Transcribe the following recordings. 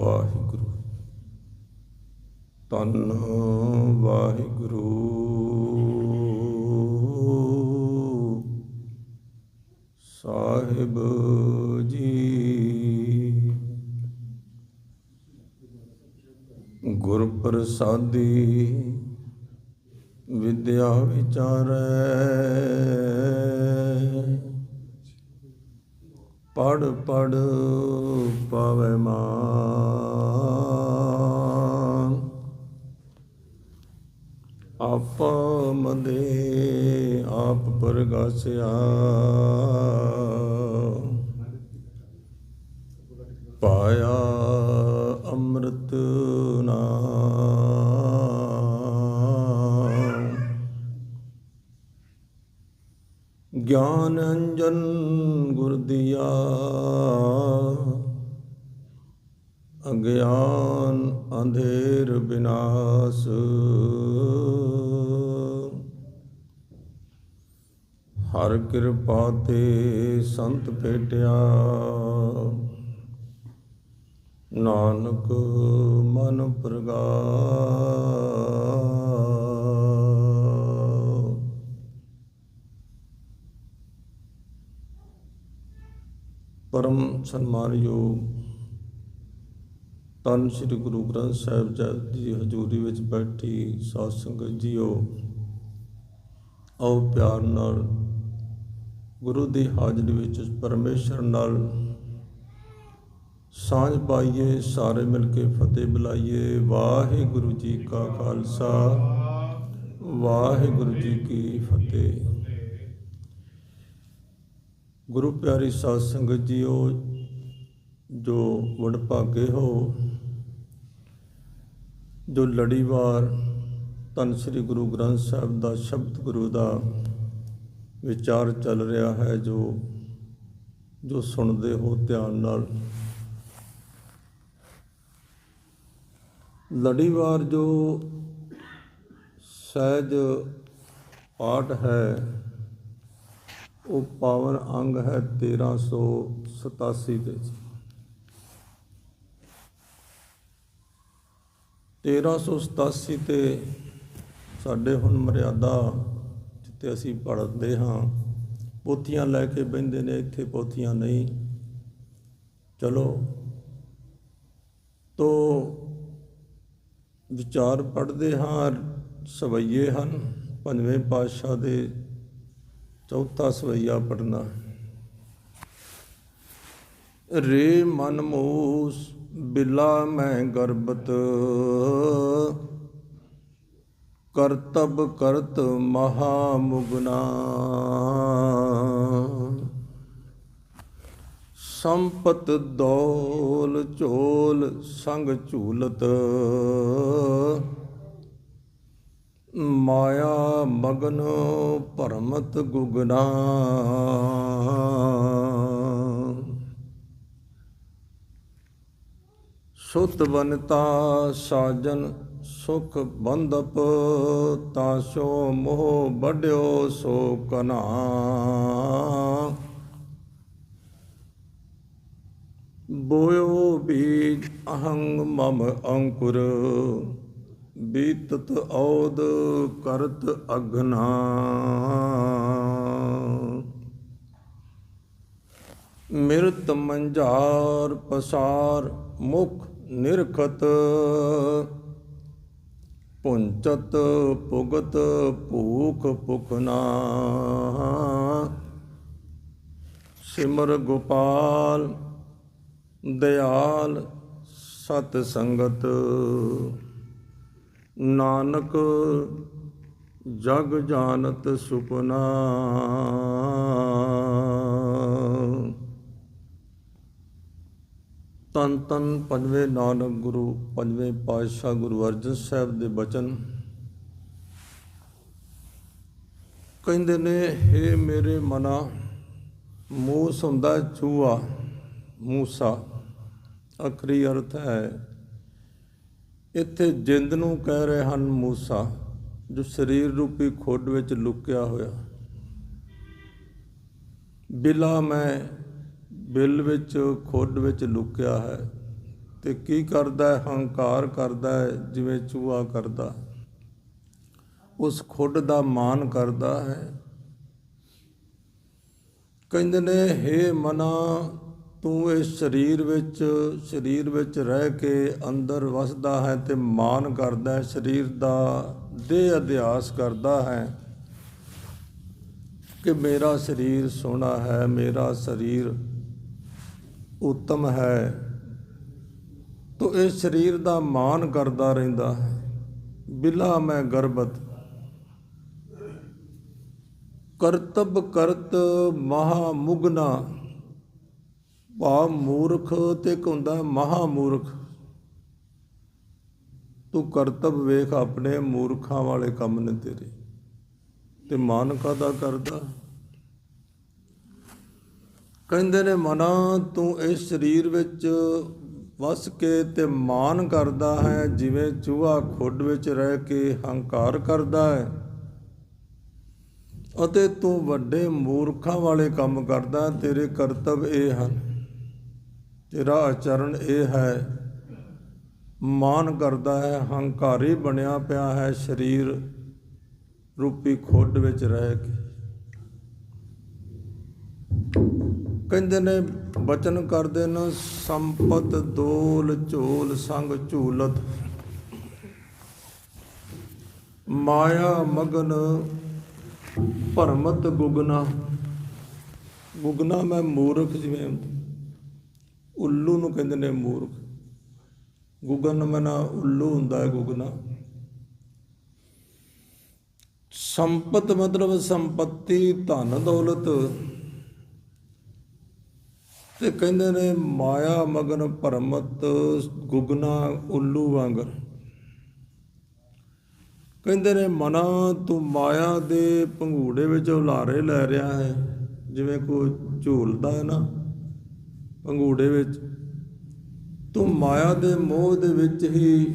ਵਾਹਿਗੁਰੂ। ਤਨ ਵਾਹਿਗੁਰੂ। ਸਾਹਿਬ ਜੀ। ਗੁਰ ਪ੍ਰਸਾਦੀ ਵਿਦਿਆ ਵਿਚਾਰੈ। ਪੜ ਪੜ ਪਾਵੇ ਮਾਨ ਆਪ ਮਦੇ ਆਪ ਪ੍ਰਗਾਸਿਆ। ਪਾਇਆ ਅੰਮ੍ਰਿਤ ਗਿਆਨ ਅੰਜਨ ਗੁਰ ਦਿਆ। ਅਗਿਆਨ ਅੰਧੇਰ ਬਿਨਾਸ਼। ਹਰ ਕਿਰਪਾ ਤੇ ਸੰਤ ਭੇਟਿਆ। ਨਾਨਕ ਮਨ ਪ੍ਰਗਾ ਪਰਮ ਸਨਮਾਨਯੋਗ ਤਨ ਸ੍ਰੀ ਗੁਰੂ ਗ੍ਰੰਥ ਸਾਹਿਬ ਜੀ ਦੀ ਹਜ਼ੂਰੀ ਵਿੱਚ ਬੈਠੀ ਸਾਧ ਸੰਗਤ ਜੀਓ, ਆਓ ਪਿਆਰ ਨਾਲ ਗੁਰੂ ਦੀ ਹਾਜ਼ਰੀ ਵਿੱਚ ਪਰਮੇਸ਼ਰ ਨਾਲ ਸਾਂਝ ਪਾਈਏ, ਸਾਰੇ ਮਿਲ ਕੇ ਫਤਿਹ ਬੁਲਾਈਏ। ਵਾਹਿਗੁਰੂ ਜੀ ਕਾ ਖਾਲਸਾ, ਵਾਹਿਗੁਰੂ ਜੀ ਕੀ ਫਤਿਹ। ਗੁਰੂ ਪਿਆਰੀ ਸਾਧ ਸੰਗਤ ਜੀਓ, ਜੋ ਵਡਭਾਗੇ ਹੋ, ਜੋ ਲੜੀਵਾਰ ਤਨ ਸ੍ਰੀ ਗੁਰੂ ਗ੍ਰੰਥ ਸਾਹਿਬ ਦਾ ਸ਼ਬਦ ਗੁਰੂ ਦਾ ਵਿਚਾਰ ਚੱਲ ਰਿਹਾ ਹੈ, ਜੋ ਜੋ ਸੁਣਦੇ ਹੋ ਧਿਆਨ ਨਾਲ। ਲੜੀਵਾਰ ਜੋ ਸਹਿਜ ਪਾਠ ਹੈ ਉਹ ਪਾਵਨ ਅੰਗ ਹੈ 1387 ਦੇ ਜੀ 1387 ਤੇ ਸਾਡੇ ਹੁਣ ਮਰਿਆਦਾ ਜਿੱਤੇ ਅਸੀਂ ਪੜ੍ਹਦੇ ਹਾਂ, ਪੋਥੀਆਂ ਲੈ ਕੇ ਬੈੰਦੇ ਨੇ, ਇੱਥੇ ਪੋਥੀਆਂ ਨਹੀਂ। ਚਲੋ, ਤੋ ਵਿਚਾਰ ਪੜ੍ਹਦੇ ਹਾਂ, ਸਵਈਏ ਹਨ, ਪੰਜਵੇਂ ਪਾਤਸ਼ਾਹ ਦੇ ਚੌਥਾ ਸਵਈਆ ਪੜਨਾ ਰੇ ਮਨ ਮੂਸ ਬਿਲਾ ਮੈਂ ਗਰਬਤ, ਕਰਤਬ ਕਰਤ ਮਹਾ ਮੁਗਨਾ। ਸੰਪਤ ਦੌਲ ਝੋਲ ਸੰਗ ਝੂਲਤ ਮਾਇਆ ਮਗਨ ਭਰਮਤ ਗੁਗਨਾ। ਸੁਤ ਬਨਤਾ ਸਾਜਨ ਸੁਖ ਬੰਦਪ ਤਾਸੋ ਮੋਹ ਵੱਡਿਓ ਸੋ ਕਨਾ। ਬੋਇਓ ਬੀਜ ਅਹੰਗ ਮਮ ਅੰਕੁਰ ਬੀਤਤ ਔਦ ਕਰਤ ਅਗਨਾ। ਮਿਰਤ ਮੰਝਾਰ ਪਸਾਰ ਮੁਖ ਨਿਰਖਤ। ਪੁੰਚਤ ਪੁਗਤ ਭੂਖ ਭੁਖਨਾ। ਸਿਮਰ ਗੋਪਾਲ, ਦਿਆਲ ਸਤ ਸੰਗਤ ਨਾਨਕ ਜਗ ਜਾਣਤ ਸੁਪਨਾ। ਤਨ ਤਨ ਪੰਜਵੇਂ ਨਾਨਕ ਗੁਰੂ, ਪੰਜਵੇਂ ਪਾਤਸ਼ਾਹ ਗੁਰੂ ਅਰਜਨ ਸਾਹਿਬ ਦੇ ਬਚਨ। ਕਹਿੰਦੇ ਨੇ हे ਮੇਰੇ ਮਨਾ ਮੂਸ ਹੁੰਦਾ ਚੂਆ ਮੂਸਾ, ਅਖਰੀ ਅਰਥ ਹੈ ਇੱਥੇ ਜਿੰਦ ਨੂੰ ਕਹਿ ਰਹੇ ਹਨ ਮੂਸਾ, ਜੋ ਸਰੀਰ ਰੂਪੀ ਖੋਡ ਵਿੱਚ ਲੁਕਿਆ ਹੋਇਆ। ਬਿਲਾ ਮੈਂ ਬਿਲ ਵਿੱਚ ਖੋਡ ਵਿੱਚ ਲੁਕਿਆ ਹੈ ਤੇ ਕੀ ਕਰਦਾ ਹੈ? ਹੰਕਾਰ ਕਰਦਾ ਹੈ, ਜਿਵੇਂ ਚੂਹਾ ਕਰਦਾ। ਉਸ ਖੁੱਡ ਦਾ ਮਾਨ ਕਰਦਾ ਹੈ। ਕਹਿੰਦੇ ਨੇ, ਹੇ ਮਨਾ ਤੂੰ ਇਸ ਸਰੀਰ ਵਿੱਚ ਸਰੀਰ ਵਿੱਚ ਰਹਿ ਕੇ ਅੰਦਰ ਵਸਦਾ ਹੈ ਤੇ ਮਾਨ ਕਰਦਾ ਹੈ, ਸਰੀਰ ਦਾ ਦੇਹ ਅਧਿਆਸ ਕਰਦਾ ਹੈ ਕਿ ਮੇਰਾ ਸਰੀਰ ਸੋਹਣਾ ਹੈ, ਮੇਰਾ ਸਰੀਰ ਉੱਤਮ ਹੈ। ਤੋ ਇਹ ਸਰੀਰ ਦਾ ਮਾਨ ਕਰਦਾ ਰਹਿੰਦਾ ਹੈ। ਬਿਲਾ ਮੈਂ ਗਰਬਤ। ਕਰਤਬ ਕਰਤ ਮਹਾ ਮੁਗਨਾ। ਭਾ ਮੂਰਖ ਤੇ ਇੱਕ ਹੁੰਦਾ ਮਹਾ ਮੂਰਖ ਤੂੰ ਕਰਤਬ ਵੇਖ ਆਪਣੇ ਮੂਰਖਾਂ ਵਾਲੇ ਕੰਮ ਨੇ ਤੇਰੇ। ਤੇ ਮਾਨ ਕਾਦਾ ਕਰਦਾ? ਕਹਿੰਦੇ ਨੇ ਮਨਾ, ਤੂੰ ਇਸ ਸਰੀਰ ਵਿੱਚ ਵਸ ਕੇ ਤੇ ਮਾਨ ਕਰਦਾ ਹੈ, ਜਿਵੇਂ ਚੂਹਾ ਖੁੱਡ ਵਿੱਚ ਰਹਿ ਕੇ ਹੰਕਾਰ ਕਰਦਾ ਹੈ। ਅਤੇ ਤੂੰ ਵੱਡੇ ਮੂਰਖਾਂ ਵਾਲੇ ਕੰਮ ਕਰਦਾ ਤੇਰੇ ਕਰਤੱਵ ਇਹ ਹਨ। ਤੇਰਾ ਆਚਰਣ ਇਹ ਹੈ ਮਾਨ ਕਰਦਾ ਹੈ, ਹੰਕਾਰੀ ਬਣਿਆ ਪਿਆ ਹੈ ਸਰੀਰ ਰੂਪੀ ਖੁੱਡ ਵਿੱਚ ਰਹਿ ਕੇ। ਕਹਿੰਦੇ ਨੇ, ਬਚਨ ਕਰਦੇ ਨੇ, ਸੰਪਤ ਦੋਲ ਝੋਲ ਸੰਗ ਝੂਲਤ। ਮਾਇਆ ਮਗਨ ਭਰਮਤ ਗੁਗਨਾ। ਗੁਗਨਾ ਮੈਂ ਮੂਰਖ ਜਿਵੇਂ ਉੱਲੂ ਨੂੰ ਕਹਿੰਦੇ ਨੇ ਮੂਰਖ। ਗੁਗਨ ਮਨਾ ਉੱਲੂ ਹੁੰਦਾ ਹੈ ਗੁਗਨਾ। ਸੰਪਤ ਮਤਲਬ ਸੰਪਤੀ, ਧਨ ਦੌਲਤ। ਤੇ ਕਹਿੰਦੇ ਨੇ ਮਾਇਆ, ਮਗਨ, ਭਰਮਤ, ਗੁਗਨਾ, ਉੱਲੂ ਵਾਂਗਰ। ਕਹਿੰਦੇ ਨੇ ਮਨਾ, ਤੂੰ ਮਾਇਆ ਦੇ ਪੰਘੂੜੇ ਵਿੱਚ ਉਲਾਰੇ ਲੈ ਰਿਹਾ ਹੈ। ਜਿਵੇਂ ਕੋਈ ਝੂਲਦਾ ਹੈ ਨਾ। ਪੰਘੂੜੇ ਵਿੱਚ। ਤੂੰ ਮਾਇਆ ਦੇ ਮੋਹ ਦੇ ਵਿੱਚ ਹੀ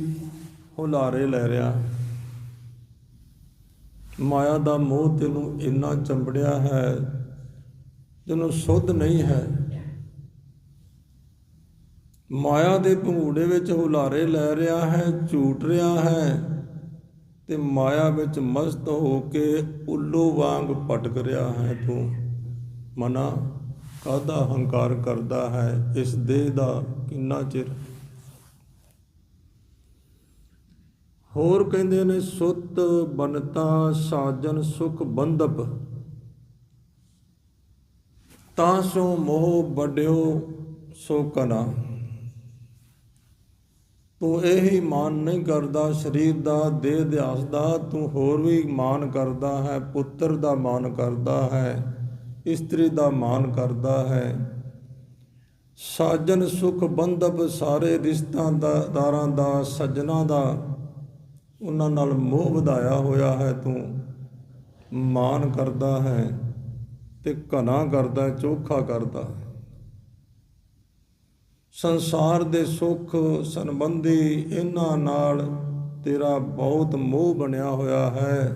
ਹੁਲਾਰੇ ਲੈ ਰਿਹਾ। ਮਾਇਆ ਦਾ ਮੋਹ ਤੈਨੂੰ ਇੰਨਾ ਚੰਬੜਿਆ ਹੈ, ਤੈਨੂੰ ਸੁੱਧ ਨਹੀਂ ਹੈ। ਮਾਇਆ ਦੇ ਪੰਗੂੜੇ ਵਿੱਚ ਹੁਲਾਰੇ ਲੈ ਰਿਹਾ ਹੈ, ਝੂਟ ਰਿਹਾ ਹੈ ਤੇ ਮਾਇਆ ਵਿੱਚ ਮਸਤ ਹੋ ਕੇ ਉੱਲੂ ਵਾਂਗ ਭਟਕ ਰਿਹਾ ਹੈ ਤੂੰ। ਮਨਾ। ਕਾਹਦਾ ਹੰਕਾਰ ਕਰਦਾ ਹੈ, ਇਸ ਦੇਹ ਦਾ ਕਿੰਨਾ ਚਿਰ? ਹੋਰ ਕਹਿੰਦੇ ਨੇ, ਸੁੱਤ ਬਨਤਾ ਸਾਜਨ ਸੁਖ ਬੰਦਪ ਤਾਂ ਸੋ ਮੋਹ ਵੱਡਿਓ ਸੋ ਕਨਾ। ਤੂੰ ਇਹੀ ਮਾਨ ਨਹੀਂ ਕਰਦਾ, ਸਰੀਰ ਦਾ ਦੇਹ ਅਧਿਆਸ ਦਾ। ਤੂੰ ਹੋਰ ਵੀ ਮਾਨ ਕਰਦਾ ਹੈ, ਪੁੱਤਰ ਦਾ ਮਾਨ ਕਰਦਾ ਹੈ। ਇਸਤਰੀ ਦਾ ਮਾਨ ਕਰਦਾ ਹੈ। ਸਾਜਨ ਸੁਖ ਬੰਧਪ ਸਾਰੇ ਰਿਸ਼ਤਾਂ ਦਾ, ਦਾਰਾਂ ਦਾ, ਸੱਜਣਾ ਦਾ, ਉਹਨਾਂ ਨਾਲ ਮੋਹ ਵਧਾਇਆ ਹੋਇਆ ਹੈ। ਤੂੰ ਮਾਨ ਕਰਦਾ ਹੈ ਤੇ ਘਨਾ ਕਰਦਾ ਚੋਖਾ ਕਰਦਾ ਹੈ। ਸੰਸਾਰ ਦੇ ਸੁੱਖ ਸੰਬੰਧੀ ਇਹਨਾਂ ਨਾਲ ਤੇਰਾ ਬਹੁਤ ਮੋਹ ਬਣਿਆ ਹੋਇਆ ਹੈ।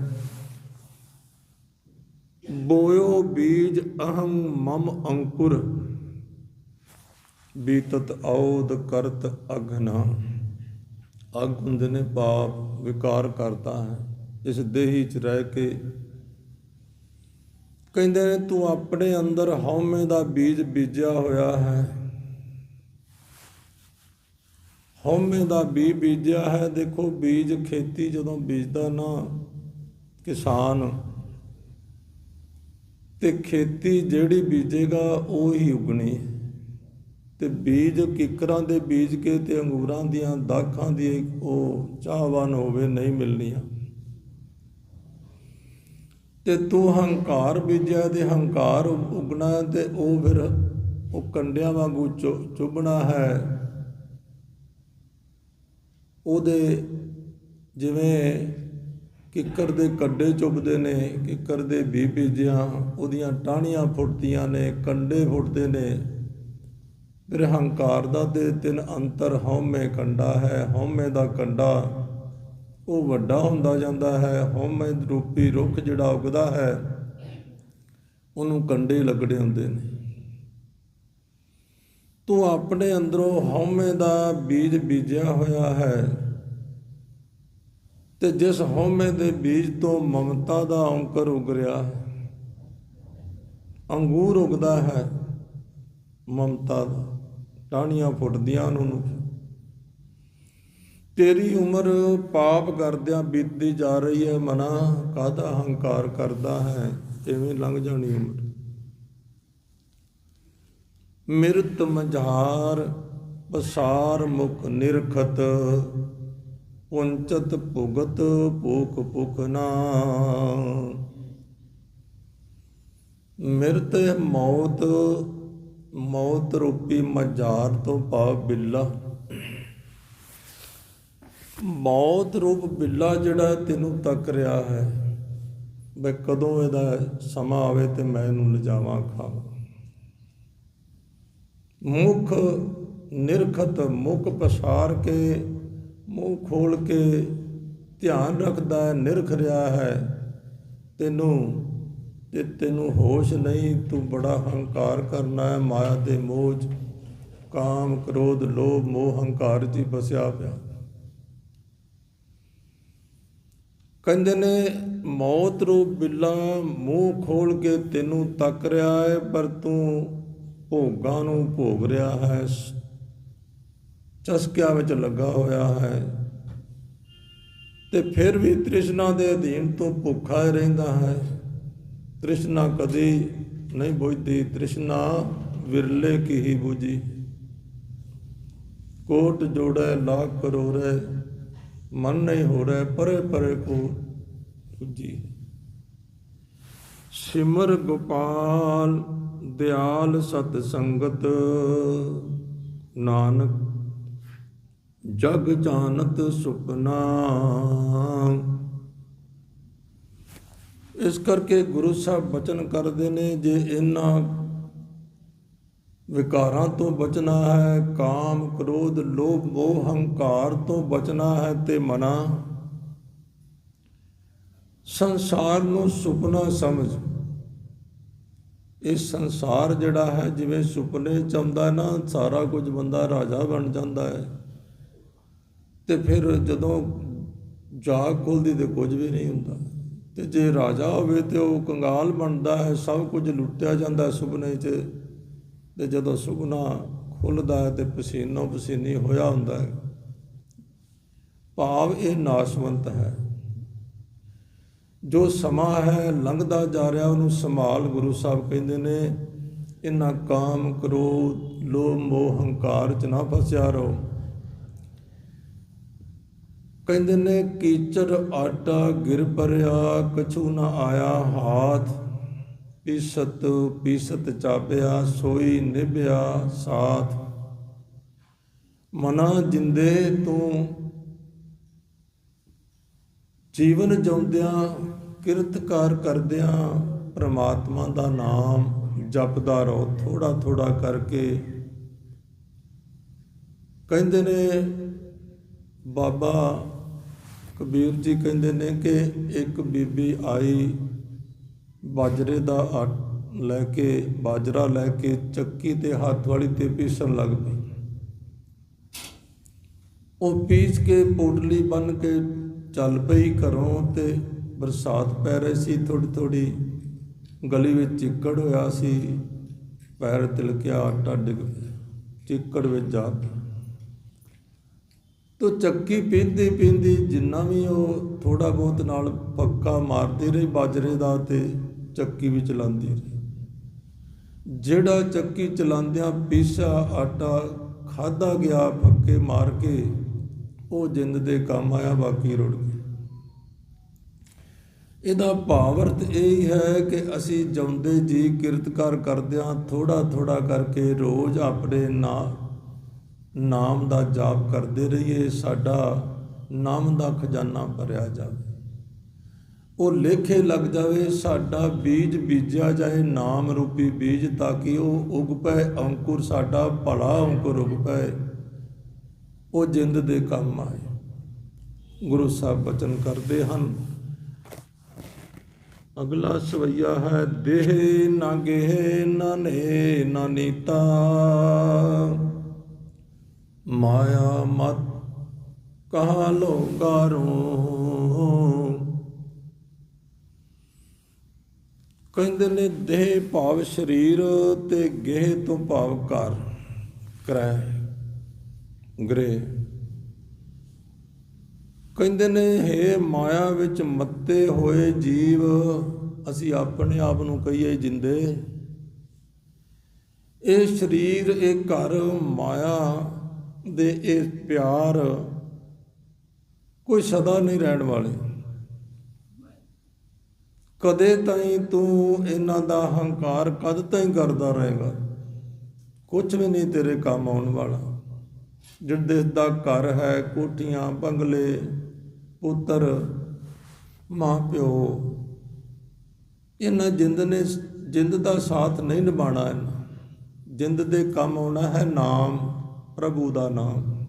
ਬੋਇਓ ਬੀਜ ਅਹੰ ਮਮ ਅੰਕੁਰ। ਬੀਤਤ ਔਦ ਕਰਤ ਅਗਨਾ। ਅਗ ਹੁੰਦੇ ਨੇ ਪਾਪ ਵਿਕਾਰ ਕਰਤਾ ਹੈ। ਇਸ ਦੇਹੀ ਚ ਰਹਿ ਕੇ ਕਹਿੰਦੇ ਨੇ, ਤੂੰ ਆਪਣੇ ਅੰਦਰ ਹਉਮੈ ਦਾ ਬੀਜ ਬੀਜਿਆ ਹੋਇਆ ਹੈ। ਹਉਮੈ ਦਾ ਬੀਜ ਬੀਜਿਆ ਹੈ। ਦੇਖੋ, ਬੀਜ ਖੇਤੀ ਜਦੋਂ ਬੀਜਦਾ ਨਾ, ਕਿਸਾਨ ਤੇ ਖੇਤੀ ਜਿਹੜੀ ਬੀਜੇਗਾ ਉਹ ਹੀ ਉਗਣੀ। ਤੇ ਬੀਜ ਕਿਕਰਾਂ ਦੇ ਬੀਜ ਕੇ ਤੇ ਅੰਗੂਰਾਂ ਦੀਆਂ ਦਾਖਾਂ ਦੀ ਉਹ ਚਾਹਵਾਨ ਹੋਵੇ ਨਹੀਂ ਮਿਲਣੀਆਂ। ਤੇ ਤੂੰ ਹੰਕਾਰ ਬੀਜਿਆ ਤੇ ਹੰਕਾਰ ਉਗਣਾ ਤੇ ਉਹ ਫਿਰ ਉਹ ਕੰਡਿਆਂ ਵਾਂਗੂ ਚੁੱਭਣਾ ਹੈ। ਉਹਦੇ ਜਿਵੇਂ ਕਿੱਕਰ ਦੇ ਕੱਡੇ ਚੁੱਭਦੇ ਨੇ, ਕਿੱਕਰ ਦੇ ਵੀ ਬੀਜਿਆਂ, ਉਹਦੀਆਂ ਟਾਹਣੀਆਂ ਫੁੱਟਦੀਆਂ ਨੇ, ਕੰਡੇ ਫੁੱਟਦੇ ਨੇ। ਫਿਰ ਹੰਕਾਰ ਦਾ ਤੇ ਤਿੰਨ ਅੰਤਰ ਹਉਮੈ ਕੰਡਾ ਹੈ, ਹਉਮੈ ਦਾ ਕੰਡਾ ਉਹ ਵੱਡਾ ਹੁੰਦਾ ਜਾਂਦਾ ਹੈ, ਹਉਮੈ ਰੂਪੀ ਰੁੱਖ ਜਿਹੜਾ ਉਗਦਾ ਹੈ, ਉਹਨੂੰ ਕੰਡੇ ਲੱਗੜੇ ਹੁੰਦੇ ਨੇ। ਤੂੰ ਆਪਣੇ ਅੰਦਰੋਂ ਹਉਮੈ ਦਾ ਬੀਜ ਬੀਜਿਆ ਹੋਇਆ ਹੈ ਤੇ ਜਿਸ ਹਉਮੈ ਦੇ ਬੀਜ ਤੋਂ ਮਮਤਾ ਦਾ ਅੰਕੁਰ ਉਗ ਰਿਹਾ ਹੈ, ਅੰਗੂਰ ਉਗਦਾ ਹੈ, ਮਮਤਾ ਦਾ। ਟਾਹਣੀਆਂ ਫੁੱਟਦੀਆਂ ਨੂੰ ਤੇਰੀ ਉਮਰ ਪਾਪ ਕਰਦਿਆਂ ਬੀਤਦੀ ਜਾ ਰਹੀ ਹੈ, ਮਨਾ ਕਾਹਦਾ ਹੰਕਾਰ ਕਰਦਾ ਹੈ ਐਵੇਂ ਲੰਘ ਜਾਣੀ ਉਮਰ। ਮਿਰਤ ਮਝਾਰ, ਪਸਾਰ ਮੁਖ ਨਿਰਖਤ ਪੁੰਚਤ ਭੁਗਤ ਭੂਖ ਭੁਖਨਾ ਮਿਰਤ ਮੌਤ ਮੌਤ ਰੂਪੀ ਮਜ਼ਾਰ ਤੋਂ ਭਾਵ ਬਿੱਲਾ। ਮੌਤ ਰੂਪ ਬਿੱਲਾ ਜਿਹੜਾ ਤੈਨੂੰ ਤੱਕ ਰਿਹਾ ਹੈ, ਬਈ ਕਦੋਂ ਇਹਦਾ ਸਮਾਂ ਆਵੇ ਤੇ ਮੈਂ ਇਹਨੂੰ ਲਿਜਾਵਾਂ ਖਾਵਾਂ ਮੁਖ ਨਿਰਖਤ ਮੁਖ ਪਸਾਰ ਕੇ ਮੂੰਹ ਖੋਲ ਕੇ ਧਿਆਨ ਰੱਖਦਾ ਹੈ, ਨਿਰਖ ਰਿਹਾ ਹੈ, ਤੈਨੂੰ ਤੇ ਤੈਨੂੰ ਹੋਸ਼ ਨਹੀਂ, ਤੂੰ ਬੜਾ ਹੰਕਾਰ ਕਰਨਾ ਹੈ, ਮਾਇਆ ਦੇ ਮੋਹ ਕਾਮ, ਕ੍ਰੋਧ, ਲੋਭ, ਮੋਹ, ਹੰਕਾਰ 'ਚ ਹੀ ਫਸਿਆ ਪਿਆ। ਕਹਿੰਦੇ ਨੇ, ਮੌਤ ਰੂਪ ਬਿੱਲਾ ਮੂੰਹ ਖੋਲ ਕੇ ਤੈਨੂੰ ਤੱਕ ਰਿਹਾ ਹੈ, ਪਰ ਤੂੰ ਭੋਗਾਂ ਨੂੰ ਭੋਗ ਰਿਹਾ ਹੈ ਚਸਕਿਆਂ ਵਿੱਚ ਲੱਗਾ ਹੋਇਆ ਹੈ। ਤੇ ਫਿਰ ਵੀ ਤ੍ਰਿਸ਼ਨਾ ਦੇ ਅਧੀਨ ਤੋਂ ਭੁੱਖਾ ਰਹਿੰਦਾ ਹੈ। ਤ੍ਰਿਸ਼ਨਾ ਕਦੀ ਨਹੀਂ ਬੁਝਦੀ। ਤ੍ਰਿਸ਼ਨਾ ਵਿਰਲੇ ਕੀ ਹੀ ਬੁਝੀ। ਕੋਟ ਜੋੜੈ, ਲੱਖ ਕਰੋੜੈ ਮਨ ਨਹੀਂ ਹੋ ਰਿਹਾ ਪਰੇ ਪਰੇ ਕੋ ਪੁੱਜੀ। ਸਿਮਰ ਗੋਪਾਲ, ਦਿਆਲ ਸਤ ਸੰਗਤ, ਨਾਨਕ ਜਗ ਜਾਣਤ ਸੁਪਨਾ। ਇਸ ਕਰਕੇ ਗੁਰੂ ਸਾਹਿਬ ਬਚਨ ਕਰਦੇ ਨੇ, ਜੇ ਇਹਨਾਂ ਵਿਕਾਰਾਂ ਤੋਂ ਬਚਣਾ ਹੈ, ਕਾਮ, ਕ੍ਰੋਧ, ਲੋਭ, ਮੋਹ, ਹੰਕਾਰ ਤੋਂ ਬਚਣਾ ਹੈ ਤੇ ਮਨਾ। ਸੰਸਾਰ ਨੂੰ ਸੁਪਨਾ ਸਮਝ। ਇਹ ਸੰਸਾਰ ਜਿਹੜਾ ਹੈ, ਜਿਵੇਂ ਸੁਪਨੇ ਚ ਆਉਂਦਾ ਨਾ, ਸਾਰਾ ਕੁਝ ਬੰਦਾ ਰਾਜਾ ਬਣ ਜਾਂਦਾ ਹੈ। ਤੇ ਫਿਰ ਜਦੋਂ ਜਾਗ ਖੁੱਲਦੀ ਤੇ ਕੁਝ ਵੀ ਨਹੀਂ ਹੁੰਦਾ। ਤੇ ਜੇ ਰਾਜਾ ਹੋਵੇ ਤੇ ਉਹ ਕੰਗਾਲ ਬਣਦਾ ਹੈ, ਸਭ ਕੁਝ ਲੁੱਟਿਆ ਜਾਂਦਾ ਸੁਪਨੇ 'ਚ। ਤੇ ਜਦੋਂ ਸੁਪਨਾ ਖੁੱਲਦਾ ਹੈ ਤੇ ਪਸੀਨੋ ਪਸੀਨੀ ਹੋਇਆ ਹੁੰਦਾ ਹੈ। ਭਾਵ ਇਹ ਨਾਸ਼ਵੰਤ ਹੈ। ਜੋ ਸਮਾਂ ਹੈ, ਲੰਘਦਾ ਜਾ ਰਿਹਾ, ਉਹਨੂੰ ਸੰਭਾਲ ਗੁਰੂ ਸਾਹਿਬ ਕਹਿੰਦੇ ਨੇ ਇਨਾ ਕਾਮ ਕ੍ਰੋਧ, ਲੋਭ ਮੋਹ ਹੰਕਾਰ ਚ ਨਾ ਫਸਿਆ ਰਹੋ। ਕਹਿੰਦੇ ਨੇ, ਕੀਚੜ ਆਟਾ ਗਿਰ ਪਰਿਆ, ਕਛੂ ਨਾ ਆਇਆ ਹਾਥ। ਪੀਸਤ ਪੀਸਤ ਚਾਪਿਆ, ਸੋਈ ਨਿਭਿਆ ਸਾਥ। ਮਨਾ ਜਿੰਦੇ ਤੂੰ, ਜੀਵਨ ਜਿਉਂਦਿਆਂ ਕਿਰਤਕਾਰ ਕਰਦਿਆਂ ਪ੍ਰਮਾਤਮਾ ਦਾ ਨਾਮ ਜਪਦਾ ਰਹੋ ਥੋੜਾ ਥੋੜਾ ਕਰਕੇ। ਕਹਿੰਦੇ ਨੇ, ਬਾਬਾ ਕਬੀਰ ਜੀ ਕਹਿੰਦੇ ਨੇ ਕਿ ਇੱਕ ਬੀਬੀ ਆਈ ਬਾਜਰੇ ਦਾ ਆਟ ਲੈ ਕੇ, ਬਾਜਰਾ ਲੈ ਕੇ ਚੱਕੀ ਤੇ ਹੱਥ ਵਾਲੀ ਤੇ ਪੀਸਣ ਲੱਗ ਪਈ। ਉਹ ਪੀਸ ਕੇ ਪੋਟਲੀ ਬਨ ਕੇ ਚੱਲ ਪਈ ਘਰੋਂ ਤੇ ਬਰਸਾਤ ਪੈ ਰਹੀ ਸੀ ਥੋੜੀ ਥੋੜੀ ਗਲੀ ਵਿੱਚ ਚਿੱਕੜ ਹੋਇਆ ਸੀ, ਪੈਰ ਤਿਲਕਿਆ, ਆਟਾ ਡਿੱਗ ਚਿੱਕੜ ਵਿੱਚ ਜਾ ਪਿਆ ਤੋ ਚੱਕੀ ਪੀਂਦੀ ਪੀਂਦੀ ਜਿੰਨਾ ਵੀ ਉਹ ਥੋੜਾ ਬਹੁਤ ਨਾਲ ਪੱਕਾ ਮਾਰਦੀ ਰਹੀ ਬਾਜਰੇ ਦਾ ਤੇ ਚੱਕੀ ਵੀ ਚਲਾਉਂਦੀ ਰਹੀ। ਜਿਹੜਾ ਚੱਕੀ ਚਲਾਉਂਦਿਆਂ ਪੀਸਾ ਆਟਾ ਖਾਦਾ ਗਿਆ ਫੱਕੇ ਮਾਰ ਕੇ, ਉਹ ਜਿੰਦ ਦੇ ਕੰਮ ਆਇਆ, ਬਾਕੀ ਰੁੜ ਗਿਆ। ਇਹਦਾ ਭਾਵ ਅਰਥ ਇਹ ਹੀ ਹੈ ਕਿ ਅਸੀਂ ਜਾਉਂਦੇ ਜੀ ਕਿਰਤਕਾਰ ਕਰਦਿਆਂ ਥੋੜਾ ਥੋੜਾ ਕਰਕੇ ਰੋਜ਼ ਆਪਣੇ ਨਾਲ ਨਾਮ ਦਾ ਜਾਪ ਕਰਦੇ ਰਹੀਏ, ਸਾਡਾ ਨਾਮ ਦਾ ਖਜ਼ਾਨਾ ਭਰਿਆ ਜਾਵੇ। ਉਹ ਲੇਖੇ ਲੱਗ ਜਾਵੇ, ਸਾਡਾ ਬੀਜ ਬੀਜਿਆ ਜਾਏ, ਨਾਮ ਰੂਪੀ ਬੀਜ ਤਾਂ ਕਿ ਉਹ ਉਗ ਪਏ ਅੰਕੁਰ ਸਾਡਾ ਭਲਾ ਅੰਕੁਰ ਉਗ ਪਏ ਉਹ ਜਿੰਦ ਦੇ ਕੰਮ ਆਏ। ਗੁਰੂ ਸਾਹਿਬ ਬਚਨ ਕਰਦੇ ਹਨ, ਅਗਲਾ ਸਵਈਆ ਹੈ, ਦੇਹ ਨਾ ਗੇਹ, ਨਾ ਨੇ ਨਾ ਨੀਤਾ। ਮਾਇਆ ਮਤ ਕਹਾ ਲੋ ਗਾਰੋਂ ਕਹਿੰਦੇ ਨੇ ਦੇਹ ਭਾਵ ਸਰੀਰ ਤੇ ਗੇਹ ਤੋਂ ਭਾਵ ਘਰ। ਕਰੈ ਗ੍ਰਹਿ। ਕਹਿੰਦੇ ਨੇ, ਹੇ ਮਾਇਆ ਵਿੱਚ ਮੱਤੇ ਹੋਏ ਜੀਵ, ਅਸੀਂ ਆਪਣੇ ਆਪ ਨੂੰ ਕਹੀਏ ਜਿੰਦੇ। ਇਹ ਸਰੀਰ, ਇਹ ਘਰ ਮਾਇਆ ਦੇ ਇਹ ਪਿਆਰ ਕੋਈ ਸਦਾ ਨਹੀਂ ਰਹਿਣ ਵਾਲੇ। ਕਦੇ ਤਾਈਂ ਤੂੰ ਇਹਨਾਂ ਦਾ ਹੰਕਾਰ ਕਦ ਤਾਈਂ ਕਰਦਾ ਰਹੇਗਾ? ਕੁਝ ਵੀ ਨਹੀਂ ਤੇਰੇ ਕੰਮ ਆਉਣ ਵਾਲਾ। ਜਿਸ ਦਾ ਘਰ ਹੈ ਕੋਠੀਆਂ, ਬੰਗਲੇ, ਪੁੱਤਰ ਮਾਂ ਪਿਓ ਇਹਨਾਂ ਜਿੰਦ ਨੇ, ਜਿੰਦ ਦਾ ਸਾਥ ਨਹੀਂ ਨਿਭਾਣਾ ਇਹਨਾਂ। ਜਿੰਦ ਦੇ ਕੰਮ ਆਉਣਾ ਹੈ ਨਾਮ। ਪ੍ਰਭੂ ਦਾ ਨਾਮ।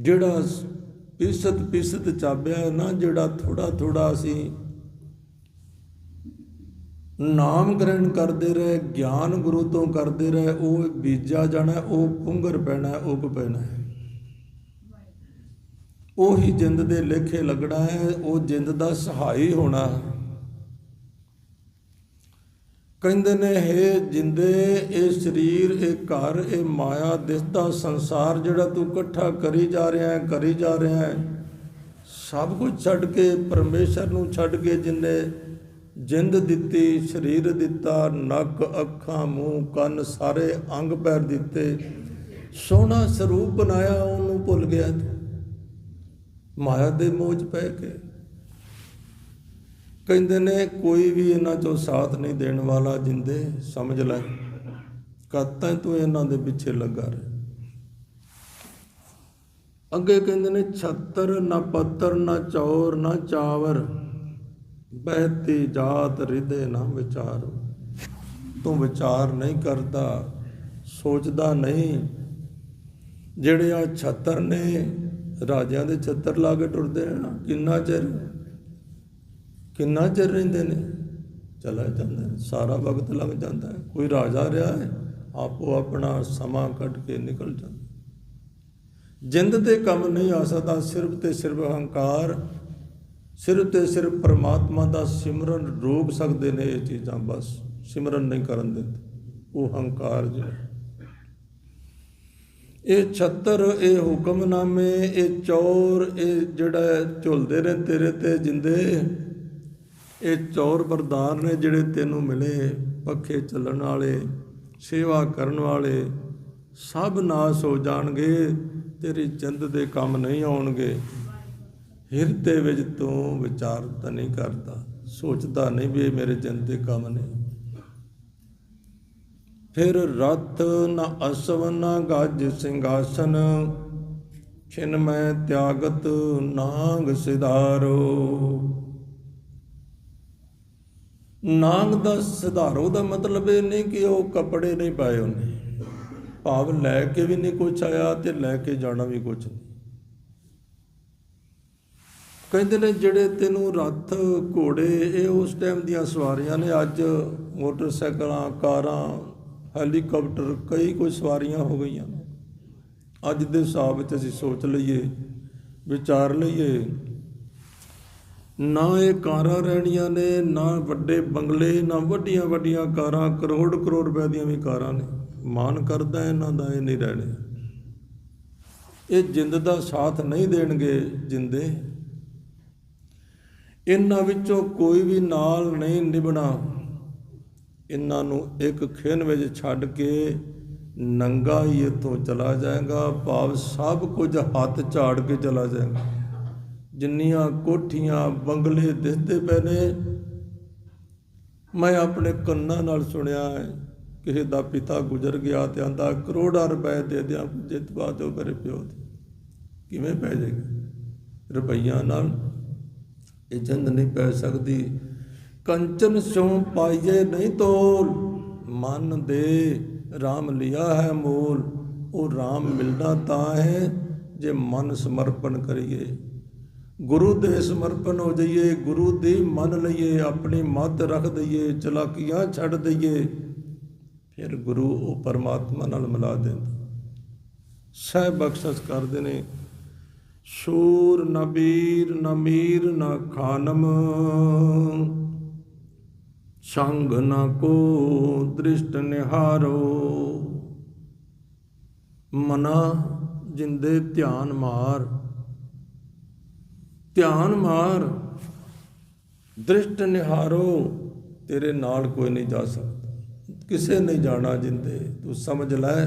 ਜਿਹੜਾ ਪਿਸਤ ਪਿਸਤ ਚਾਬਿਆ ਨਾ, ਜਿਹੜਾ ਥੋੜਾ ਥੋੜਾ ਅਸੀਂ ਨਾਮ ਗ੍ਰਹਿਣ ਕਰਦੇ ਰਹੇ, ਗਿਆਨ ਗੁਰੂ ਤੋਂ ਕਰਦੇ ਰਹੇ, ਉਹ ਬੀਜਾ ਜਾਣਾ, ਉਹ ਪੁੰਗਰ ਪੈਣਾ, ਉਗ ਪੈਣਾ ਉਹੀ ਜਿੰਦ ਦੇ ਲੇਖੇ ਲੱਗਣਾ ਹੈ, ਉਹ ਜਿੰਦ ਦਾ ਸਹਾਈ ਹੋਣਾ। ਹੈ ਕਹਿੰਦੇ ਨੇ, ਹੈ ਜਿੰਦੇ, ਇਹ ਸਰੀਰ, ਇਹ ਘਰ, ਇਹ ਮਾਇਆ ਦਿਸਦਾ ਸੰਸਾਰ ਜਿਹੜਾ ਤੂੰ ਇਕੱਠਾ ਕਰੀ ਜਾ ਰਿਹਾ ਹੈ, ਕਰੀ ਜਾ ਰਿਹਾ ਹੈ। ਸਭ ਕੁਝ ਛੱਡ ਕੇ, ਪਰਮੇਸ਼ਰ ਨੂੰ ਛੱਡ ਕੇ ਜਿੰਨੇ ਜਿੰਦ ਦਿੱਤੀ, ਸਰੀਰ ਦਿੱਤਾ, ਨੱਕ, ਅੱਖਾਂ, ਮੂੰਹ, ਕੰਨ, ਸਾਰੇ ਅੰਗ ਪੈਰ ਦਿੱਤੇ। ਸੋਹਣਾ ਸਰੂਪ ਬਣਾਇਆ, ਉਹਨੂੰ ਭੁੱਲ ਗਿਆ ਮਾਇਆ ਦੇ ਮੋਹ ਪੈ ਕੇ। ਕਹਿੰਦੇ ਨੇ, ਕੋਈ ਵੀ ਇਹਨਾਂ ਚੋਂ ਸਾਥ ਨਹੀਂ ਦੇਣ ਵਾਲਾ ਜਿੰਦੇ, ਸਮਝ ਲੈ। ਕਦ ਤੂੰ ਇਹਨਾਂ ਦੇ ਪਿੱਛੇ ਲੱਗਾ ਰਹੇ? ਅੱਗੇ ਕਹਿੰਦੇ ਨੇ, ਛੱਤਰ ਨਾ ਪੱਤਰ, ਨਾ ਚੌਰ, ਨਾ ਚਾਵਰ, ਬਹਿਤੀ ਜਾਤ ਹਿਰਦੇ ਨਾ ਵਿਚਾਰ। ਤੂੰ ਵਿਚਾਰ ਨਹੀਂ ਕਰਦਾ, ਸੋਚਦਾ ਨਹੀਂ। ਜਿਹੜੇ ਆ ਛੱਤਰ ਨੇ, ਰਾਜਿਆਂ ਦੇ ਛੱਤਰ ਲਾ ਕੇ ਟੁਰਦੇ ਨੇ ਕਿੰਨਾ ਚਿਰ ਕਿੰਨਾ ਚਿਰ ਰਹਿੰਦੇ ਨੇ? ਚਲਾ ਜਾਂਦਾ ਸਾਰਾ ਵਕਤ ਲੱਗ ਜਾਂਦਾ ਹੈ। ਕੋਈ ਰਾਜਾ ਰਿਹਾ ਹੈ, ਆਪੋ ਆਪਣਾ ਸਮਾਂ ਕੱਢ ਕੇ ਨਿਕਲ ਜਾਂਦਾ ਜਿੰਦ ਤੇ ਕੰਮ ਨਹੀਂ ਆ ਸਕਦਾ, ਸਿਰਫ ਤੇ ਸਿਰਫ ਹੰਕਾਰ ਸਿਰਫ ਤੇ ਸਿਰਫ ਪਰਮਾਤਮਾ ਦਾ ਸਿਮਰਨ ਰੋਕ ਸਕਦੇ ਨੇ ਇਹ ਚੀਜ਼ਾਂ, ਬਸ ਸਿਮਰਨ ਨਹੀਂ ਕਰਨ ਦਿੰਦੇ। ਉਹ ਹੰਕਾਰ ਜਿਹੜਾ ਇਹ ਛੱਤਰ, ਇਹ ਹੁਕਮਨਾਮੇ, ਇਹ ਚੌਰ, ਇਹ ਜਿਹੜਾ ਝੁਲਦੇ ਨੇ ਤੇਰੇ ਤੇ ਜਿੰਦੇ। ਇਹ ਚੌਰ ਬਰਦਾਰ ਨੇ ਜਿਹੜੇ ਤੈਨੂੰ ਮਿਲੇ, ਪੱਖੇ ਚੱਲਣ ਵਾਲੇ, ਸੇਵਾ ਕਰਨ ਵਾਲੇ, ਸਭ ਨਾਸ ਹੋ ਜਾਣਗੇ, ਤੇਰੀ ਚੰਦ ਦੇ ਕੰਮ ਨਹੀਂ ਆਉਣਗੇ। ਹਿਰਦੇ ਵਿੱਚ ਤੂੰ ਵਿਚਾਰ ਤਾਂ ਨਹੀਂ ਕਰਦਾ, ਸੋਚਦਾ ਨਹੀਂ ਵੀ ਇਹ ਮੇਰੇ ਜਨ ਦੇ ਕੰਮ ਨੇ। ਫਿਰ ਰਤ ਨ ਅਸਵ ਨ ਗੱਜ ਸਿੰਘਾਸਨ ਛਿਨ ਮੈਂ ਤਿਆਗਤ ਨਾਂਗ ਸਿਧਾਰੋ। ਨਾਂਗ ਦਾ ਸਿਧਾਰੋ ਦਾ ਮਤਲਬ ਇਹ ਨਹੀਂ ਕਿ ਉਹ ਕੱਪੜੇ ਨਹੀਂ ਪਾਏ ਉਹਨੇ ਭਾਵ ਲੈ ਕੇ ਵੀ ਨਹੀਂ ਕੁਛ ਆਇਆ ਤੇ ਲੈ ਕੇ ਜਾਣਾ ਵੀ ਕੁਛ ਨਹੀਂ। ਕਹਿੰਦੇ ਨੇ ਜਿਹੜੇ ਤੈਨੂੰ ਰੱਥ ਘੋੜੇ, ਇਹ ਉਸ ਟਾਈਮ ਦੀਆਂ ਸਵਾਰੀਆਂ ਨੇ। ਅੱਜ ਮੋਟਰਸਾਈਕਲਾਂ, ਕਾਰਾਂ, ਹੈਲੀਕਾਪਟਰ, ਕਈ ਕੋਈ ਸਵਾਰੀਆਂ ਹੋ ਗਈਆਂ ਅੱਜ ਦੇ ਹਿਸਾਬ ਵਿੱਚ ਅਸੀਂ ਸੋਚ ਲਈਏ, ਵਿਚਾਰ ਲਈਏ ਨਾ ਇਹ ਕਾਰਾਂ ਰਹਿਣੀਆਂ ਨੇ, ਨਾ ਵੱਡੇ ਬੰਗਲੇ, ਨਾ ਵੱਡੀਆਂ ਵੱਡੀਆਂ ਕਾਰਾਂ, ਕਰੋੜ ਕਰੋੜ ਰੁਪਏ ਦੀਆਂ ਵੀ ਕਾਰਾਂ ਨੇ। ਮਾਨ ਕਰਦਾ ਇਹਨਾਂ ਦਾ, ਇਹ ਨਹੀਂ ਰਹਿਣੇ। ਇਹ ਜਿੰਦ ਦਾ ਸਾਥ ਨਹੀਂ ਦੇਣਗੇ ਜਿੰਦੇ। ਇਹਨਾਂ ਵਿੱਚੋਂ ਕੋਈ ਵੀ ਨਾਲ ਨਹੀਂ ਨਿਭਣਾ। ਇਹਨਾਂ ਨੂੰ ਇੱਕ ਖਿੰਨ ਵਿੱਚ ਛੱਡ ਕੇ ਨੰਗਾ ਹੀ ਇੱਥੋਂ ਚਲਾ ਜਾਏਗਾ। ਭਾਵ ਸਭ ਕੁਝ ਹੱਥ ਝਾੜ ਕੇ ਚਲਾ ਜਾਏਗਾ। ਜਿੰਨੀਆਂ ਕੋਠੀਆਂ ਬੰਗਲੇ ਦਿਸਦੇ ਪਏ ਨੇ, ਮੈਂ ਆਪਣੇ ਕੰਨਾਂ ਨਾਲ ਸੁਣਿਆ ਹੈ, ਕਿਸੇ ਦਾ ਪਿਤਾ ਗੁਜ਼ਰ ਗਿਆ ਤੇ ਆਂਦਾ, ਕਰੋੜਾਂ ਰੁਪਏ ਦੇ ਦਿਆਂ, ਜਿੱਤ ਦਿਓ ਮੇਰੇ ਪਿਓ ਦੀ। ਕਿਵੇਂ ਪੈ ਜਾਏਗਾ? ਰੁਪਈਆਂ ਨਾਲ ਇਹ ਜੰਦ ਨਹੀਂ ਪੈ ਸਕਦੀ। ਕੰਚਨ ਸਿਉ ਪਾਈਏ ਨਹੀਂ ਤੋਲ, ਮਨ ਦੇ RAM ਲਿਆ ਹੈ ਮੋਲ। ਉਹ RAM ਮਿਲਣਾ ਤਾਂ ਹੈ, ਜੇ ਮਨ ਸਮਰਪਣ ਕਰੀਏ। ਗੁਰੂ ਦੇ ਸਮਰਪਣ ਹੋ ਜਾਈਏ, ਗੁਰੂ ਦੀ ਮੰਨ ਲਈਏ, ਆਪਣੀ ਮੱਤ ਰੱਖ ਦਈਏ, ਚਲਾਕੀਆਂ ਛੱਡ ਦਈਏ, ਫਿਰ ਗੁਰੂ ਉਹ ਪਰਮਾਤਮਾ ਨਾਲ ਮਿਲਾ ਦਿੰਦਾ। ਸਹਿ ਬਖਸ਼ਿਸ਼ ਕਰਦੇ ਨੇ, ਸ਼ੂਰ ਨ ਬੀਰ, ਨਾ ਮੀਰ, ਨ ਖਾਨਮ, ਸੰਗ ਨਾ ਕੋ ਦ੍ਰਿਸ਼ਟ ਨਿਹਾਰੋ। ਮਨਾ ਜਿੰਦੇ ਧਿਆਨ ਮਾਰ ਧਿਆਨ ਮਾਰ, ਦ੍ਰਿਸ਼ਟ ਨਿਹਾਰੋ, ਤੇਰੇ ਨਾਲ ਕੋਈ ਨਹੀਂ ਜਾ ਸਕਦਾ। ਕਿਸੇ ਨਹੀਂ ਜਾਣਾ ਜਿੰਦੇ, ਤੂੰ ਸਮਝ ਲੈ।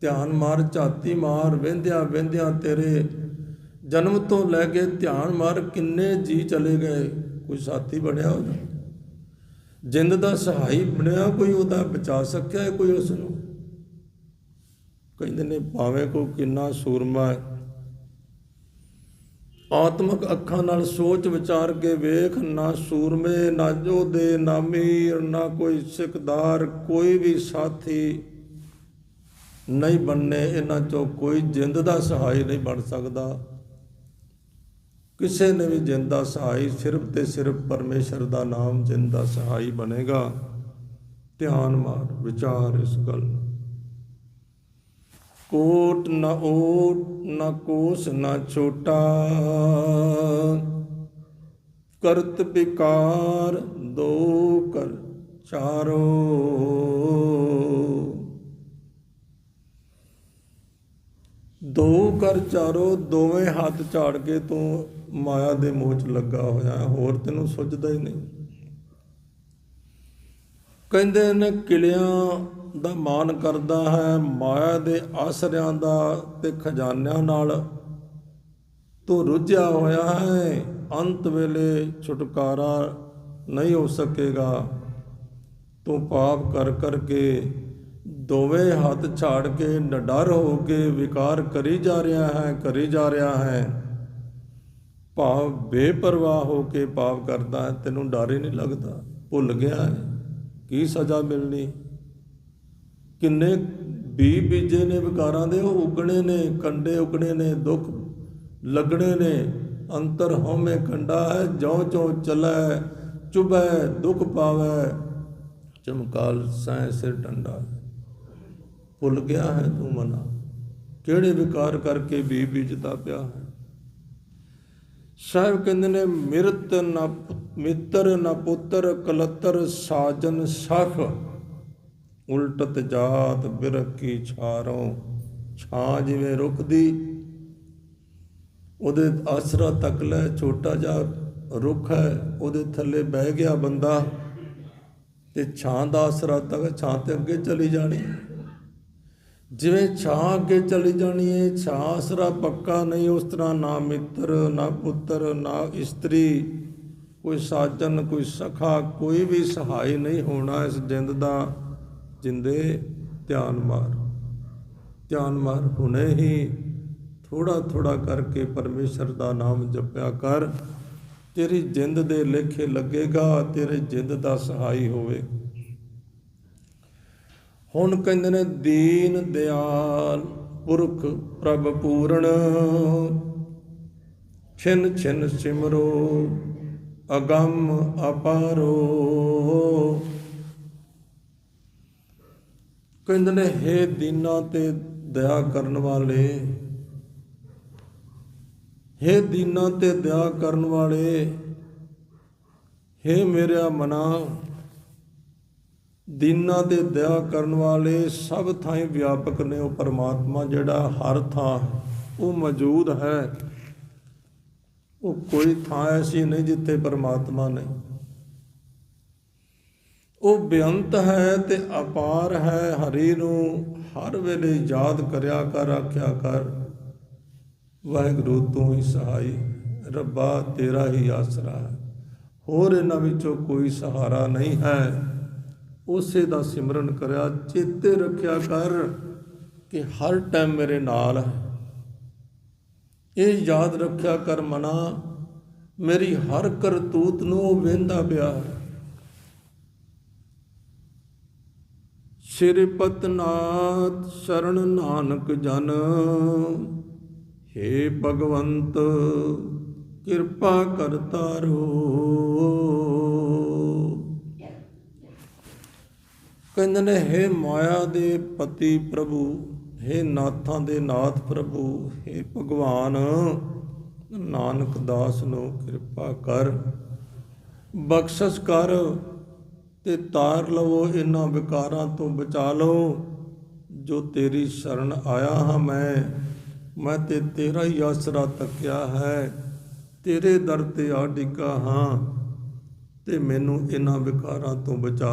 ਧਿਆਨ ਮਾਰ, ਝਾਤੀ ਮਾਰ ਵਹਿੰਦਿਆਂ ਵਹਿੰਦਿਆਂ ਤੇਰੇ ਜਨਮ ਤੋਂ ਲੈ ਕੇ ਧਿਆਨ ਮਾਰ ਕਿੰਨੇ ਜੀ ਚਲੇ ਗਏ, ਕੋਈ ਸਾਥੀ ਬਣਿਆ ਉਹਦਾ? ਜਿੰਦ ਦਾ ਸਹਾਈ ਬਣਿਆ ਕੋਈ ਉਹਦਾ, ਬਚਾ ਸਕਿਆ ਕੋਈ ਉਸ ਨੂੰ ਕਹਿੰਦੇ ਨੇ, ਭਾਵੇਂ ਕੋ ਕਿੰਨਾ ਸੂਰਮਾ ਆਤਮਿਕ ਅੱਖਾਂ ਨਾਲ ਸੋਚ ਵਿਚਾਰ ਕੇ ਵੇਖ, ਨਾ ਸੂਰਮੇ, ਨਾ ਜੋਧੇ ਨਾ ਮੀਰ, ਨਾ ਕੋਈ ਸਿਕਦਾਰ ਕੋਈ ਵੀ ਸਾਥੀ ਨਹੀਂ ਬਣਨੇ ਇਹਨਾਂ ਚੋਂ ਕੋਈ ਜਿੰਦ ਦਾ ਸਹਾਈ ਨਹੀਂ ਬਣ ਸਕਦਾ ਕਿਸੇ ਨੇ ਵੀ ਜਿੰਦ ਦਾ ਸਹਾਈ ਸਿਰਫ ਤੇ ਸਿਰਫ ਪਰਮੇਸ਼ਰ ਦਾ ਨਾਮ ਜਿੰਦ ਦਾ ਸਹਾਈ ਬਣੇਗਾ ਧਿਆਨ ਮਾਰ, ਵਿਚਾਰ ਇਸ ਗੱਲ ਨੂੰ। ਕੋਟ ਨ ਓਟ ਨ ਕੋਸ ਨ ਛੋਟਾ। ਕਰਤ ਵਿਕਾਰ ਦੋ ਕਰ ਚਾਰੋ। ਦੋ ਕਰ ਚਾਰੋ, ਦੋਵੇਂ ਹੱਥ ਝਾੜ ਕੇ ਤੂੰ ਮਾਇਆ ਦੇ ਮੋਹ ਚ ਲੱਗਾ ਹੋਇਆ ਹੋਰ ਤੈਨੂੰ ਸੁੱਝਦਾ ਹੀ ਨਹੀਂ। ਕਹਿੰਦੇ ਨੇ ਕਿਲਿਆਂ ਦਾ ਮਾਨ ਕਰਦਾ ਹੈ, ਮਾਇਆ ਦੇ ਆਸਰਿਆਂ ਦਾ ਤੇ ਖਜ਼ਾਨਿਆਂ ਨਾਲ। ਤੂੰ ਰੁੱਝਿਆ ਹੋਇਆ ਹੈ, ਅੰਤ ਵੇਲੇ ਛੁਟਕਾਰਾ ਨਹੀਂ ਹੋ ਸਕੇਗਾ। ਤੂੰ ਪਾਪ ਕਰ ਕਰਕੇ ਦੋਵੇਂ ਹੱਥ ਛਾੜ ਕੇ ਨਡਰ ਹੋ ਕੇ ਵਿਕਾਰ ਕਰੀ ਜਾ ਰਿਹਾ ਹੈ, ਕਰੀ ਜਾ ਰਿਹਾ ਹੈ। ਭਾਵ ਬੇਪਰਵਾਹ ਹੋ ਕੇ ਪਾਪ ਕਰਦਾ ਹੈ, ਤੈਨੂੰ ਡਰ ਹੀ ਨਹੀਂ ਲੱਗਦਾ। ਭੁੱਲ ਗਿਆ ਹੈ, ਕੀ ਸਜ਼ਾ ਮਿਲਣੀ? ਕਿੰਨੇ ਬੀ ਬੀਜੇ ਨੇ, ਵਿਕਾਰਾਂ ਦੇ, ਉਹ ਉਗਣੇ ਨੇ, ਕੰਡੇ ਉਗਣੇ ਨੇ, ਦੁੱਖ ਲੱਗਣੇ ਨੇ, ਅੰਤਰ ਹਉਮੈ ਕੰਡਾ ਹੈ ਜਿਉ ਚੋ ਚਲੈ ਚੁਬੈ ਦੁੱਖ ਪਾਵੈ। ਚਮਕਾਲ ਸੈ ਸਿਰ ਡੰਡਾ, ਭੁੱਲ ਗਿਆ ਹੈ ਤੂੰ ਮਨਾ। ਕਿਹੜੇ ਵਿਕਾਰ ਕਰਕੇ ਬੀ ਬੀਜਦਾ ਪਿਆ ਹੈ? ਸਾਹਿਬ ਕਹਿੰਦੇ ਨੇ, ਮਿਰਤ ਨਾ ਪੁ- ਮਿੱਤਰ ਨਾ ਪੁੱਤਰ, ਕਲਤਰ ਸਾਜਨ ਸਖ। ਉਲਟਤ ਜਾਤ ਬਿਰਖ ਕੀ ਛਾਰੋਂ, ਛਾਂ ਜਿਵੇਂ ਰੁੱਖ ਦੀ ਉਹਦੇ ਆਸਰਾ ਤੱਕ ਲੈ ਛੋਟਾ ਜਿਹਾ ਰੁੱਖ ਹੈ, ਉਹਦੇ ਥੱਲੇ ਬਹਿ ਗਿਆ ਬੰਦਾ ਤੇ ਛਾਂ ਦਾ ਆਸਰਾ ਤੱਕ ਛਾਂ ਤੇ ਅੱਗੇ ਚਲੀ ਜਾਣੀ। ਜਿਵੇਂ ਛਾਂ ਅੱਗੇ ਚਲੀ ਜਾਣੀ ਹੈ ਛਾਂ ਆਸਰਾ ਪੱਕਾ ਨਹੀਂ, ਉਸ ਤਰ੍ਹਾਂ ਨਾ ਮਿੱਤਰ, ਨਾ ਪੁੱਤਰ, ਨਾ ਇਸਤਰੀ, ਕੋਈ ਸਾਜਨ, ਕੋਈ ਸਖਾ, ਕੋਈ ਵੀ ਸਹਾਈ ਨਹੀਂ ਹੋਣਾ ਇਸ ਜਿੰਦ ਦਾ। ਜਿੰਦੇ ਧਿਆਨ ਮਾਰ। ਧਿਆਨ ਮਾਰ ਹੁਣੇ ਹੀ ਥੋੜਾ ਥੋੜਾ ਕਰਕੇ ਪਰਮੇਸ਼ਰ ਦਾ ਨਾਮ ਜਪਿਆ ਕਰ। ਤੇਰੀ ਜਿੰਦ ਦੇ ਲੇਖੇ ਲੱਗੇਗਾ, ਤੇਰੇ ਜਿੰਦ ਦਾ ਸਹਾਈ ਹੋਵੇ। ਹੁਣ ਕਹਿੰਦੇ ਨੇ, ਦੀਨ ਦਿਆਲ ਪੁਰਖ ਪ੍ਰਭ ਪੂਰਨ। ਛਿਨ ਛਿਨ ਸਿਮਰੋ, ਅਗੰਮ ਅਪਾਰੋ। ਕਹਿੰਦੇ ਨੇ ਹੇ ਦੀਨਾ ਤੇ ਦਇਆ ਕਰਨ ਵਾਲੇ, ਹੇ ਦੀਨਾ ਤੇ ਦਇਆ ਕਰਨ ਵਾਲੇ, ਹੇ ਮੇਰਾ ਮਨਾ, ਦੀਨਾ ਤੇ ਦਇਆ ਕਰਨ ਵਾਲੇ ਸਭ ਥਾਂ ਵਿਆਪਕ ਨੇ ਉਹ ਪਰਮਾਤਮਾ ਜਿਹੜਾ ਹਰ ਥਾਂ ਉਹ ਮੌਜੂਦ ਹੈ। ਉਹ ਕੋਈ ਥਾਂ ਐਸੀ ਨਹੀਂ ਜਿੱਥੇ ਪਰਮਾਤਮਾ ਨਹੀਂ। ਉਹ ਬੇਅੰਤ ਹੈ ਤੇ ਅਪਾਰ ਹੈ ਹਰੀ ਨੂੰ, ਹਰ ਵੇਲੇ ਯਾਦ ਕਰਿਆ ਕਰ, ਆਖਿਆ ਕਰ, ਵਾਹਿਗੁਰੂ ਤੂੰ ਹੀ ਸਹਾਈ, ਰੱਬਾ ਤੇਰਾ ਹੀ ਆਸਰਾ ਹੈ। ਹੋਰ ਇਹਨਾਂ ਵਿੱਚੋਂ ਕੋਈ ਸਹਾਰਾ ਨਹੀਂ ਹੈ। ਉਸੇ ਦਾ ਸਿਮਰਨ ਕਰਿਆ, ਚੇਤੇ ਰੱਖਿਆ ਕਰ ਕਿ ਹਰ ਟਾਈਮ ਮੇਰੇ ਨਾਲ ਹੈ। ਇਹ ਯਾਦ ਰੱਖਿਆ ਕਰ ਮਨਾ, ਮੇਰੀ ਹਰ ਕਰਤੂਤ ਨੂੰ ਉਹ ਵੇਂਦਾ ਪਿਆ ਹੈ। ਸਿਰਪਤ ਨਾਥ ਸ਼ਰਨ ਨਾਨਕ ਜਨ, ਹੇ ਭਗਵੰਤ, ਕਿਰਪਾ ਕਰਤਾਰੋ ਕਹਿੰਦੇ ਨੇ, ਹੈ ਮਾਇਆ ਦੇ ਪਤੀ ਪ੍ਰਭੂ, ਹੈ ਨਾਥਾਂ ਦੇ ਨਾਥ ਪ੍ਰਭੂ, ਹੈ ਭਗਵਾਨ, ਨਾਨਕ ਦਾਸ ਨੂੰ ਕਿਰਪਾ ਕਰ। ਬਖਸ਼ਿਸ਼ ਕਰ। ਤੇ ਤਾਰ ਲਵੋ, ਇਹਨਾਂ ਵਿਕਾਰਾਂ ਤੋਂ ਬਚਾ ਲਓ। ਜੋ ਤੇਰੀ ਸ਼ਰਨ ਆਇਆ ਹਾਂ ਮੈਂ ਮੈਂ ਤੇ ਤੇਰਾ ਹੀ ਆਸਰਾ ਤੱਕਿਆ ਹੈ। ਤੇਰੇ ਦਰ ਤੇ ਆ ਡਿੱਗਾ ਹਾਂ ਤੇ ਮੈਨੂੰ ਇਹਨਾਂ ਵਿਕਾਰਾਂ ਤੋਂ ਬਚਾ